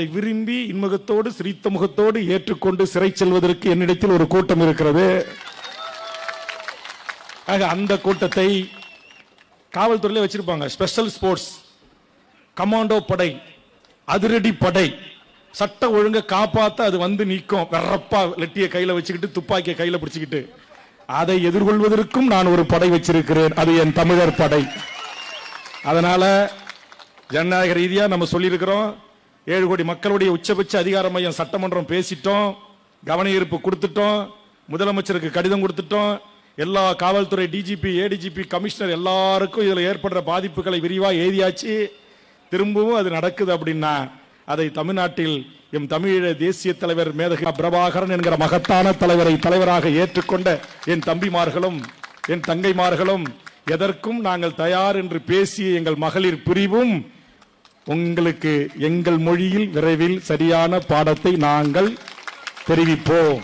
அதை விரும்பி இன்முகத்தோடு சிரித்த முகத்தோடு ஏற்றுக்கொண்டு சிறை செல்வதற்கு என்னிடத்தில் ஒரு கூட்டம் இருக்கிறது. ஆக அந்த கூட்டத்தை காவல்துறையில வச்சிருப்பாங்க. ஸ்பெஷல் ஸ்போர்ட்ஸ் கமாண்டோ படை அதிரடி படை சட்ட ஒழுங்க காப்பாத்த அது வந்து நிற்கும். வெறப்பா லெட்டிய கையில வச்சுக்கிட்டு துப்பாக்கிய கையில பிடிச்சுக்கிட்டு. அதை எதிர்கொள்வதற்கும் நான் ஒரு படை வச்சிருக்கிறேன். அது என் தமிழர் படை. அதனால ஜனநாயக ரீதியா நம்ம சொல்லியிருக்கிறோம். ஏழு கோடி மக்களுடைய உச்சபட்ச அதிகார மையம் சட்டமன்றம் பேசிட்டோம் கவன ஈர்ப்பு கொடுத்துட்டோம் முதலமைச்சருக்கு கடிதம் கொடுத்துட்டோம். எல்லா காவல்துறை டிஜிபி ஏடிஜிபி கமிஷனர் எல்லாருக்கும் இதில் ஏற்படுற பாதிப்புகளை விரிவாக எழுதியாச்சு. திரும்பவும் அது நடக்குது அப்படின்னா அதை தமிழ்நாட்டில் எம் தமிழீழ தேசிய தலைவர் மேதகா பிரபாகரன் என்கிற மகத்தான தலைவரை தலைவராக ஏற்றுக்கொண்ட என் தம்பிமார்களும் என் தங்கைமார்களும் எதற்கும் நாங்கள் தயார் என்று பேசிய எங்கள் மகளிர் பிரிவும் உங்களுக்கு எங்கள் மொழியில் விரைவில் சரியான பாடத்தை நாங்கள் தெரிவிப்போம்.